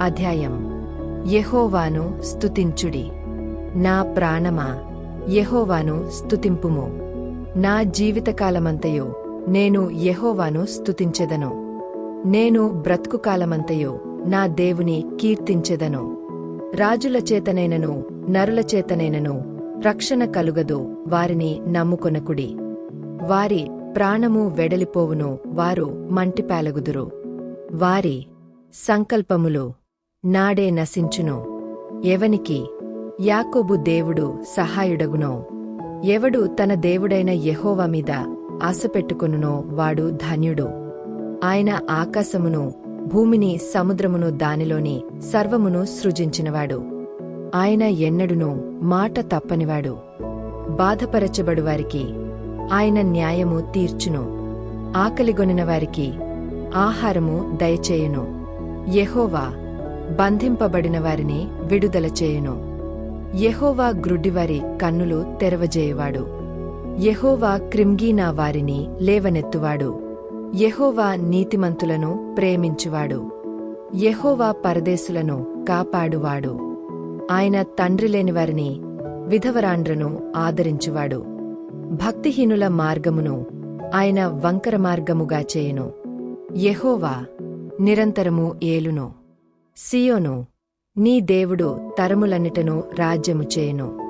అధ్యాయం. యెహోవాను స్తుతించుడి. నా ప్రాణమా? యెహోవాను స్తుతింపుము. నా జీవితకాలమంతయు నేను యెహోవాను స్తుతించెదను. నేను బ్రతుకుకాలమంతయు నా దేవుని కీర్తించెదను. రాజుల చేతనైనను నరుల చేతనైనను రక్షణ కలుగదు వారిని నమ్ముకొనకుడి. వారి ప్రాణము వెడలిపోవును వారు మంటిపాలగుదురు. వారి సంకల్పములు నాడే నశించును. ఎవనికి? యాకోబు దేవుడు సహాయుడగునో. ఎవడు తన దేవుడైన యహోవ మీద ఆశపెట్టుకునునో వాడు ధన్యుడు. ఆయన ఆకాశమును భూమిని సముద్రమును దానిలోని సర్వమును సృజించినవాడు. ఆయన ఎన్నడునూ మాట తప్పనివాడు. బాధపరచబడువారికి ఆయన న్యాయము తీర్చును. ఆకలిగొనిన వారికి ఆహారము దయచేయును. యహోవా బంధింపబడిన వారిని విడుదల చేయును. యెహోవా గ్రుడ్డివారి కన్నులు తెరవజేయువాడు. యెహోవా క్రింగీనా వారిని లేవనెత్తువాడు. యెహోవా నీతిమంతులను ప్రేమించువాడు. యెహోవా పరదేశులను కాపాడువాడు. ఆయన తండ్రి లేనివారిని విధవరాండ్రను ఆదరించువాడు. భక్తిహీనుల మార్గమును ఆయన వంకర మార్గముగా చేయును. యెహోవా నిరంతరము ఏలును. సియోను నీ దేవుడు తరములన్నిటను రాజ్యము చేయును.